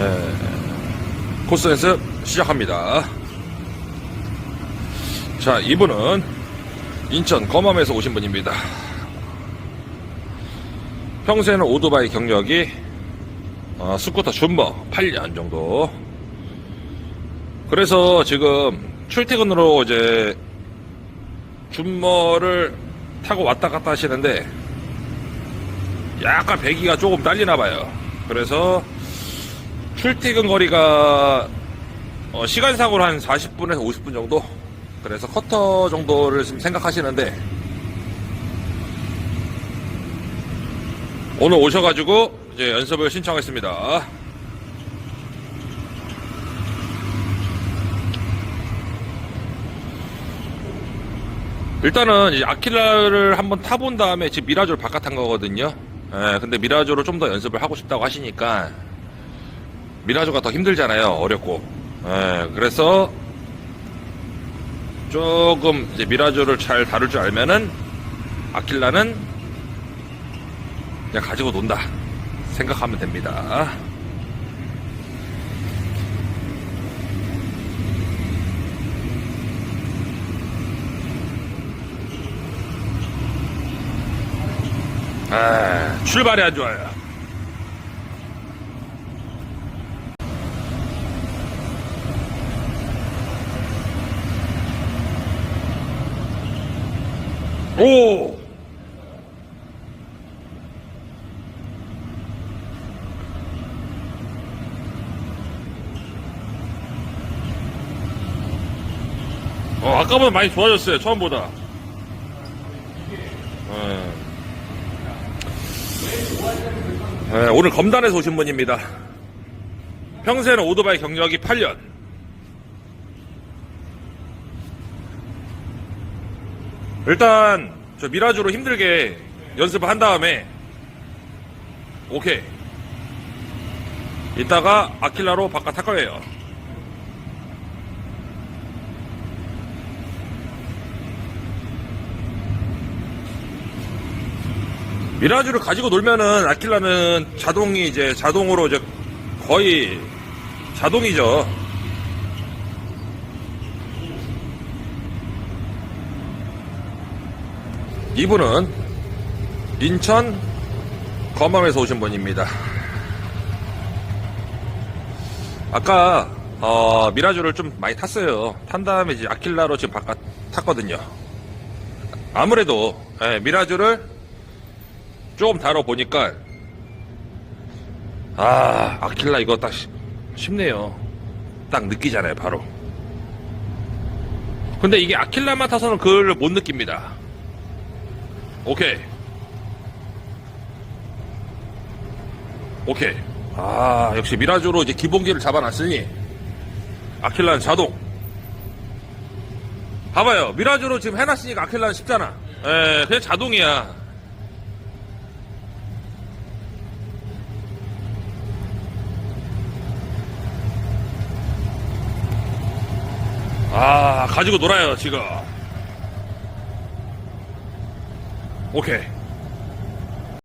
예, 코스 연습 시작합니다. 자, 이분은 인천 검암에서 오신 분입니다. 평소에는 오토바이 경력이 어, 스쿠터 준버 8년 정도. 그래서 지금 출퇴근으로 이제 준머를 타고 왔다 갔다 하시는데 약간 배기가 조금 딸리나 봐요. 그래서 출퇴근 거리가 어, 시간상으로 한 40분에서 50분 정도. 그래서 커터 정도를 지금 생각하시는데 오늘 오셔가지고 이제 연습을 신청했습니다. 일단은 이 아킬라를 한번 타본 다음에 지금 미라조를 바깥 탄 거거든요. 예, 근데 미라조로 좀 더 연습을 하고 싶다고 하시니까 미라조가 더 힘들잖아요. 어렵고. 예, 그래서 조금 이제 미라조를 잘 다룰 줄 알면은 아킬라는 그냥 가지고 논다 생각하면 됩니다. 아, 출발이 안 좋아요. 오! 어, 아까보다 많이 좋아졌어요, 처음보다. 네. 네, 오늘 검단에서 오신 분입니다. 평소에는 오토바이 경력이 8년. 일단 저 미라주로 힘들게 연습을 한 다음에 오케이. 이따가 아킬라로 바깥 탈 거예요. 미라주를 가지고 놀면은 아킬라는 자동이 이제 자동으로 이제 거의 자동이죠. 이분은 인천 검암에서 오신 분입니다. 아까 어, 미라주를 좀 많이 탔어요. 탄 다음에 이제 아킬라로 지금 바깥 탔거든요. 아무래도 예, 미라주를 조금 다뤄 보니까 아 아킬라 이거 딱 쉽- 쉽네요 딱 느끼잖아요 바로 근데 이게 아킬라만 타서는 그걸 못 느낍니다 오케이. 오케이. 아 역시 미라조로 이제 기본기를 잡아놨으니. 아킬라는 자동. 봐봐요. 미라조로 지금 해놨으니까 아킬라는 쉽잖아 에 그냥 자동이야. 아, 가지고 놀아요, 지금. 오케이.